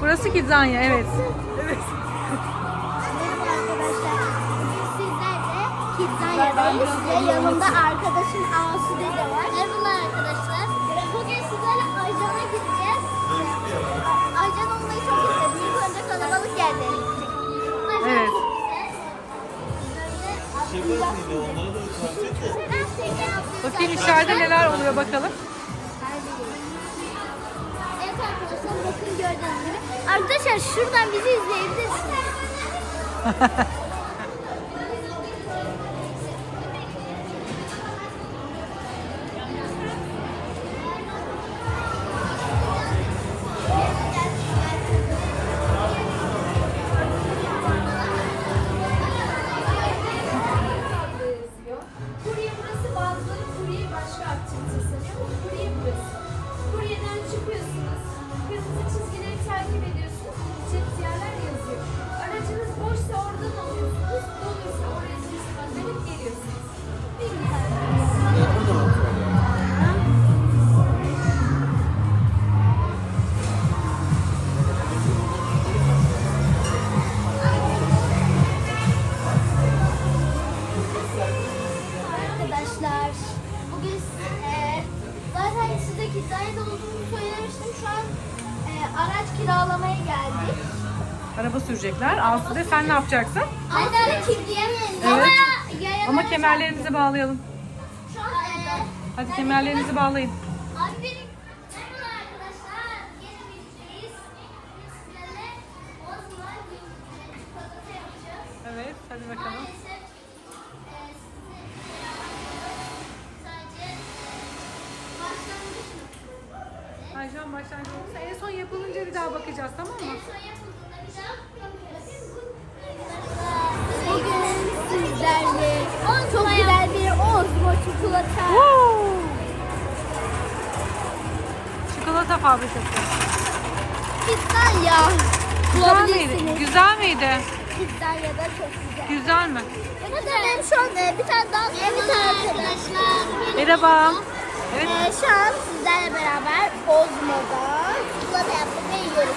Burası Kidzanya evet. Evet. Merhaba arkadaşlar. Bugün sizlerle Kidzanya'dayız ve yanımda arkadaşım Asude de var. Merhaba arkadaşlar. Bugün sizlerle Aycan'a gideceğiz. Aycan olmayı çok istedim. İlk önce kalabalık yerlere Evet. çok güzel. Böyle Bakayım içeride neler oluyor bakalım. Arkadaşlar şuradan bizi izleyebilirsiniz. kiralamaya geldik. Araba sürecekler. Asude sen ne yapacaksın? Aynen kilitleyemeyiz. Evet. Ama, kemerlerinizi bağlayalım. Şu an e, Hadi kemerlerinizi bağlayın. Abi benim. Evet hadi bakalım. Maalesef e, sadece başlangıç. Yapılınca bir daha bakacağız tamam mı? Daha. Bugün sizlerle çok güzel bir Ozmo çikolata. Çikolata fabrikası. Kidzanya. Güzel miydi? Güzel miydi? Kidzanya'da çok güzel. Güzel mi? Evet benim şu an e, bir tane dans bir tane arkadaşlar. Merhaba. Evet. Ee, şu an sizlerle beraber Ozmo'da çikolata yaptık ve yiyoruz.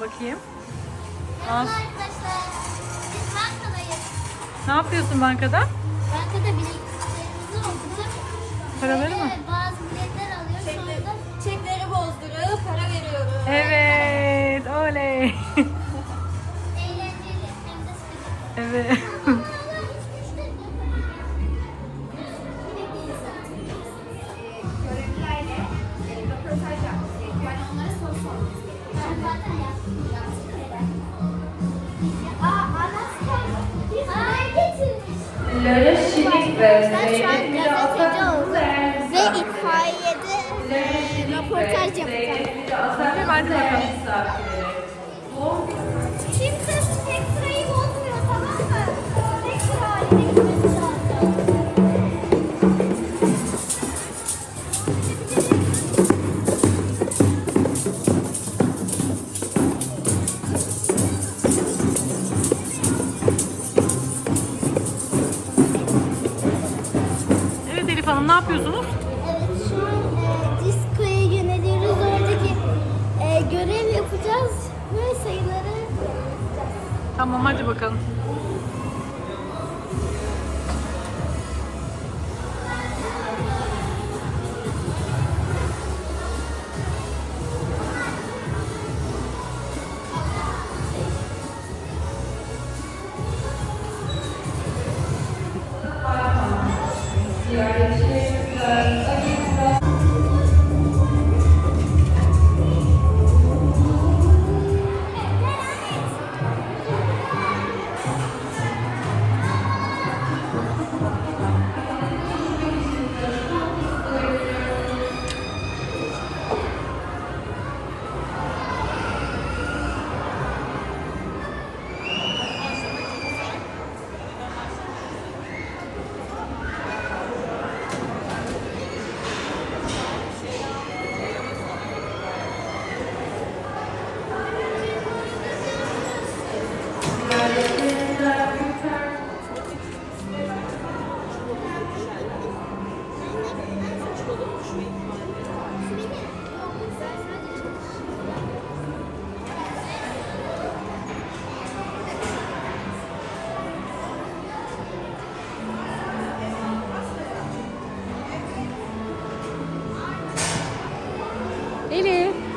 bakayım? Merhaba Al. arkadaşlar. Biz bankadayız. Ne yapıyorsun bankada? Bankada bilgilerimizi okuduk. Paraları mı? Böyle Bazı biletler alıyor. Sonra da Çekleri bozdurup para veriyoruz. Evet. Oley. eğlenceli hem de sıkıcı. evet. Lara Şirik ve Zeynep ve itfaiyede e, röportaj yapacağım. Hadi bakalım. Tamam hadi bakalım. 丽丽。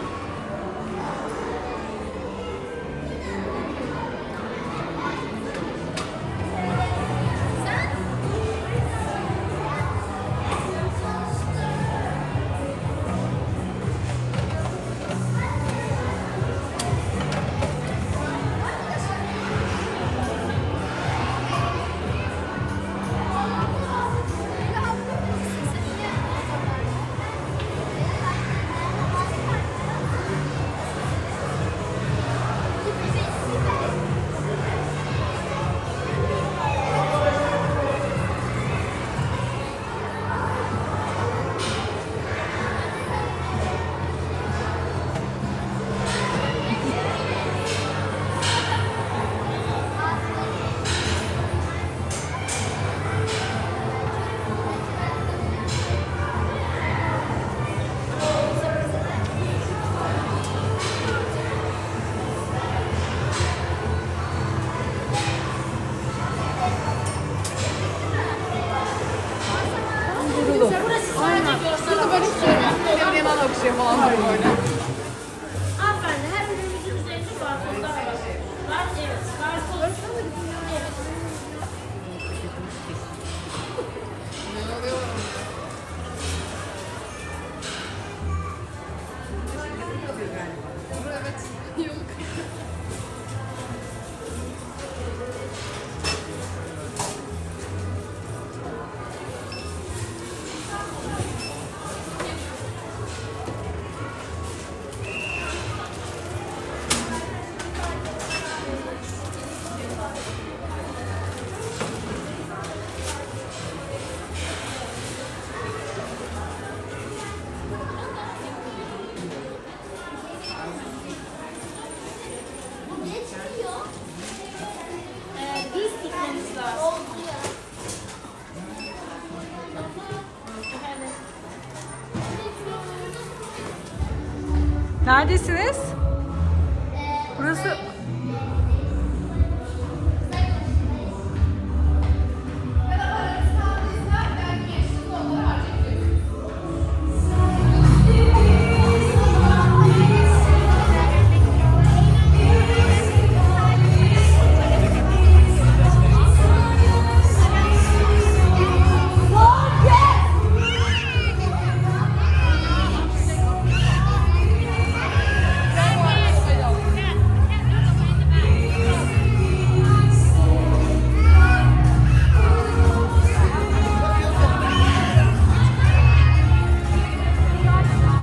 Elif. Hanımefendi her ürünümüzün üzerinde barkodlar var. Var evet. Barkod. Evet. Bu Neredesiniz?